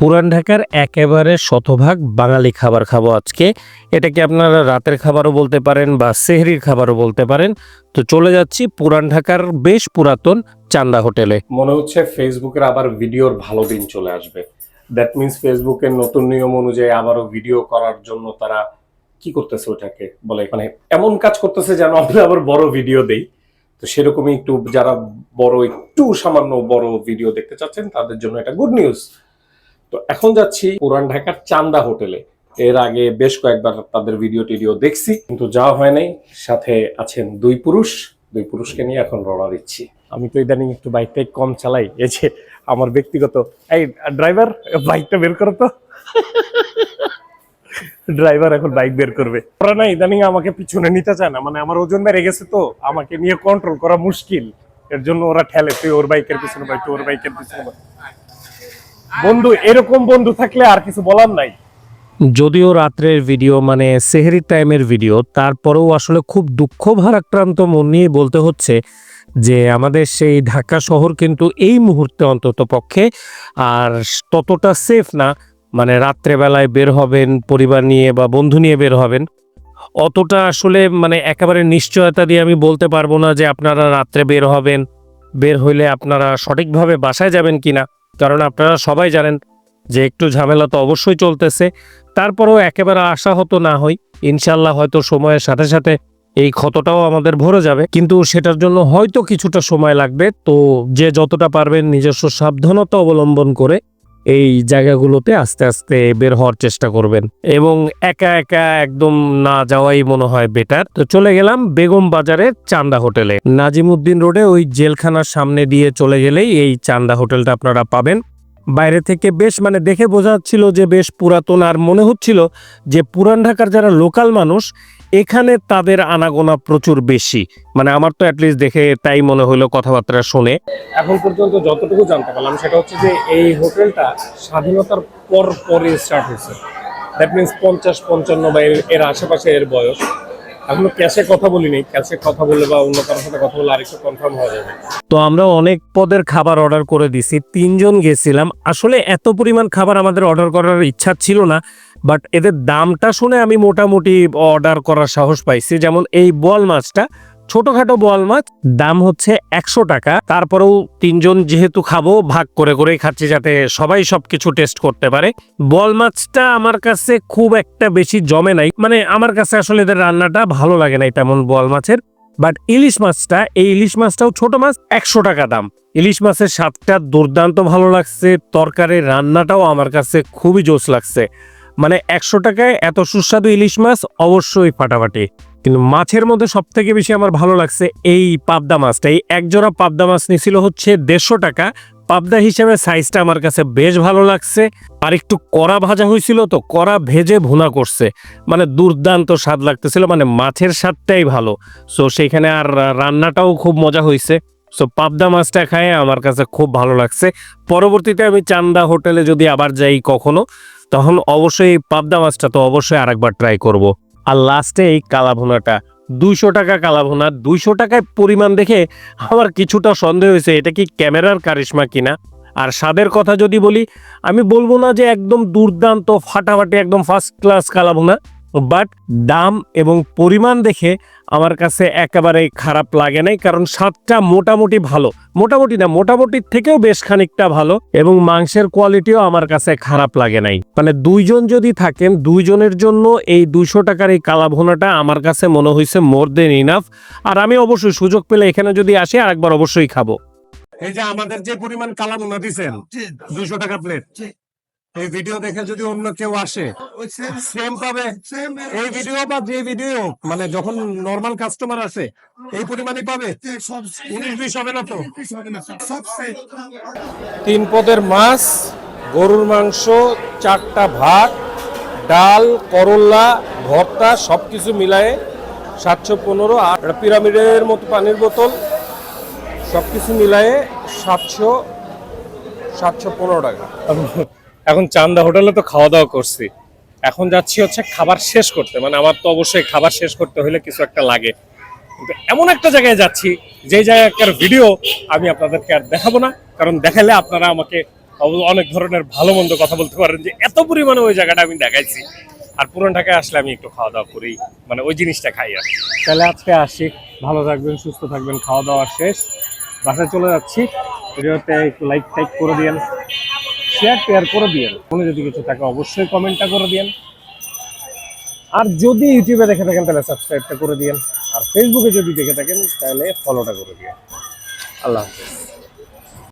পুরান ঢাকার একেবারে শতভাগ বাঙালি খাবার খাব আজকে। এটাকে আপনারা রাতের খাবারও বলতে পারেন বা সেহরির খাবারও বলতে পারেন? তো চলে যাচ্ছি পুরান ঢাকার বেশ পুরাতন চান্দা হোটেলে। মনে হচ্ছে ফেসবুকের আবার ভিডিওর ভালো দিন চলে আসবে। দ্যাট মিন্স ফেসবুকের নতুন নিয়ম অনুযায়ী আবারও ভিডিও করার জন্য তারা কি করতেছে ওটাকে বলে? মানে এমন কাজ করতেছে যেন আমরা আবার বড় ভিডিও দেই। তো সেরকমই একটু যারা বড়, একটু সামান্য বড় ভিডিও দেখতে চাচ্ছেন, তাদের জন্য এটা গুড নিউজ তো এখন যাচ্ছি পুরান ঢাকার চান্দা হোটেলে। এর আগে বেশ কয়েকবার তাদের ভিডিও টিডিও দেখছি, কিন্তু যাওয়া হয় নাই। সাথে আছেন দুই পুরুষ। দুই পুরুষকে নিয়ে এখন রওনা দিচ্ছি। আমি তো ইদানিং একটু বাইকটাই কম চালাই। এই যে আমার ব্যক্তিগত এই, ড্রাইভার, বাইকটা বের করো তো। ড্রাইভার এখন বাইক বের করবে। ওরা না ইদানিং আমাকে পিছনে নিতে চায় না। মানে আমার ওজন বেড়ে গেছে তো। আমাকে নিয়ে কন্ট্রোল করা মুশকিল। এর জন্য ওরা ঠেলে, তুই ওর বাইকের পিছনে তুই ওর বাইকের পিছনে। বন্ধু, এরকম বন্ধু থাকলে আর কিছু বলার নাই। যদিও রাত্রের ভিডিও মানে সেহরির টাইমের ভিডিও তারপরেও আসলে খুব দুঃখ ভারাক্রান্ত মন নিয়ে বলতে হচ্ছে যে, আমাদের সেই ঢাকা শহর কিন্তু এই মুহূর্তে অন্তত পক্ষে আর ততটা সেফ না। মানে রাত্রেবেলায় বের হবেন, পরিবার নিয়ে বা বন্ধু নিয়ে বের হবেন। অতটা আসলে মানে একেবারে নিশ্চয়তা দিয়ে আমি বলতে পারব না যে, আপনারা রাত্রে বের হবেন। বের হইলে আপনারা সঠিকভাবে বাসায় যাবেন কিনা। কারণ আপনারা সবাই জানেন যে একটু ঝামেলা তো অবশ্যই চলতেছে। তারপরেও একেবারে আশা হতো না হই ইনশাল্লাহ হয়তো সময়ের সাথে সাথে এই ক্ষতটাও আমাদের ভরে যাবে। কিন্তু সেটার জন্য হয়তো কিছুটা সময় লাগবে। তো যে যতটা পারবেন নিজস্ব সাবধানতা অবলম্বন করে এই জায়গাগুলোতে আস্তে আস্তে বের হওয়ার চেষ্টা করবেন। এবং একা একা একদম না যাওয়াই মনে হয় বেটার তো চলে গেলাম বেগম বাজারের চান্দা হোটেলে। নাজিমুদ্দিন রোডে ওই জেলখানার সামনে দিয়ে চলে গেলেই এই চান্দা হোটেলটা আপনারা পাবেন। বাইরে থেকে বেশ মানে দেখে বোঝা যাচ্ছিল যে বেশ পুরাতন আর মনে হচ্ছিল যে পুরান ঢাকার যারা লোকাল মানুষ, এখানে তাদের আনাগোনা প্রচুর বেশি। মানে আমার তো অ্যাটলিস্ট দেখে তাই মনে হলো কথাবার্তা শুনে। এখন পর্যন্ত যতটুকু জানতে পারলাম, সেটা হচ্ছে যে এই হোটেলটা স্বাধীনতার পর পরে স্টার্ট হয়েছে। দ্যাট মিনস পঞ্চাশ, পঞ্চান্ন বা এর- আশেপাশে এর বয়স। এখনও ক্যাশে কথা বলিনি। ক্যাশে কথা বলে বা অন্য কারোর সাথে কথা বলে আরেকটু কনফার্ম হয়ে যাবে। তো আমরা অনেক পদের খাবার অর্ডার করে দিছি। তিনজন গেছিলাম। আসলে এত পরিমাণ খাবার আমাদের অর্ডার করার ইচ্ছা ছিল না বাট এদের দামটা শুনে আমি মোটামুটি অর্ডার করার সাহস পাইছি। যেমন এই বল মাছটা ছোটখাটো বোয়াল মাছ দাম হচ্ছে একশো টাকা। তারপরেও তিনজন যেহেতু খাব, ভাগ করে করেই খাচ্ছি যাতে সবাই সবকিছু টেস্ট করতে পারে। বল মাছটা আমার কাছে খুব একটা বেশি জমে নাই। মানে আমার কাছে আসলে এদের রান্নাটা ভালো লাগে নাই তেমন বল মাছের। বাট ইলিশ মাছটা, এই ইলিশ মাছটাও ছোট মাছ, একশো টাকা দাম। ইলিশ মাছের স্বাদটা দুর্দান্ত ভালো লাগছে। তরকারির রান্নাটাও আমার কাছে খুবই জোস লাগছে। মানে একশো টাকায় এত সুস্বাদু ইলিশ মাছ অবশ্যই ফাটাফাটি। কিন্তু মাছের মধ্যে সব থেকে বেশি আমার ভালো লাগছে এই পাবদা মাছটা। এই একজোড়া পাবদা মাছ নিছিল হচ্ছে দেড়শো টাকা। পাবদা হিসেবে সাইজটা আমার কাছে বেশ ভালো লাগছে। আর একটু কড়া ভাজা হয়েছিল তো কড়া ভেজে ভুনা করছে। মানে দুর্দান্ত স্বাদ লাগতেছিল মানে মাছের স্বাদটাই ভালো। সো সেইখানে আর রান্নাটাও খুব মজা হয়েছে। সো পাবদা মাছটা খায় আমার কাছে খুব ভালো লাগছে। পরবর্তীতে আমি চান্দা হোটেলে যদি আবার যাই কখনো, তখন অবশ্যই পাবদা মাছটা তো অবশ্যই আরেকবার ট্রাই করব। আর লাস্টে এই কালাভুনাটা। দুশো টাকা কালাভুনা, দুইশো টাকায় পরিমাণ দেখে আমার কিছুটা সন্দেহ হয়েছে, এটা কি ক্যামেরার কারিশ্মা কিনা? আর স্বাদের কথা যদি বলি, আমি বলব না যে একদম দুর্দান্ত, ফাটাফাটি একদম ফার্স্ট ক্লাস কালাভুনা। বাট দাম এবং পরিমাণ দেখে আমার কাছে একেবারে খারাপ লাগে নাই কারণ স্বাদটা মোটামুটি ভালো। মোটামুটি না মোটামুটির থেকেও বেশ খানিকটা ভালো এবং মাংসের কোয়ালিটিও আমার কাছে খারাপ লাগে নাই। মানে দুইজন যদি থাকেন দুইজনের জন্য এই দুইশো টাকার এই কালাভোনাটা আমার কাছে মনে হয়েছে মোর দেন ইনাফ আর আমি অবশ্যই সুযোগ পেলে এখানে যদি আসি আরেকবার অবশ্যই খাব। এই যে আমাদের যে পরিমাণ কালামুনা দিছেন দুশো টাকা প্লেট এই ভিডিও দেখে যদি অন্য কেউ আসে সেম পাবে। এই ভিডিও বা যে ভিডিও মানে যখন নর্মাল কাস্টমার আসে এই পরিমাণে পাবে। উনিশ বিশ হবে না তো? তিন পদের মাছ গরুর মাংস চারটা ভাত ডাল করল্লা ভর্তা সবকিছু মিলায়ে সাতশো পনেরো আর পিরামিডের মতো পানির বোতল সবকিছু মিলায়ে সাতশো সাতশো পনেরো টাকা। এখন চান্দা হোটেলে তো খাওয়া দাওয়া করছি। এখন যাচ্ছি হচ্ছে খাবার শেষ করতে। মানে আমার তো অবশ্যই খাবার শেষ করতে হলে কিছু একটা লাগে। কিন্তু এমন একটা জায়গায় যাচ্ছি, যে জায়গাকার ভিডিও আমি আপনাদেরকে আর দেখাবো না। কারণ দেখালে আপনারা আমাকে অনেক ধরনের ভালো মন্দ কথা বলতে পারেন যে এত পরিমাণে ওই জায়গাটা আমি দেখাইছি। আর পুরান ঢাকায় আসলে আমি একটু খাওয়া দাওয়া করি। মানে ওই জিনিসটা খাই আর তাহলে আজকে আসি। ভালো থাকবেন, সুস্থ থাকবেন। খাওয়া দাওয়া শেষ। বাসায় চলে যাচ্ছি। ভিডিওতে একটু লাইক টাইক করে দিয়েন। শেয়ার টেয়ার করে দিয়েন। কোনো যদি কিছু থাকে, অবশ্যই কমেন্টটা করে দিয়েন। আর যদি ইউটিউবে দেখে থাকেন, তাহলে সাবস্ক্রাইবটা করে দিয়েন। আর ফেসবুকে যদি দেখে থাকেন, তাহলে ফলোটা করে দিয়েন। আল্লাহ হাফেজ।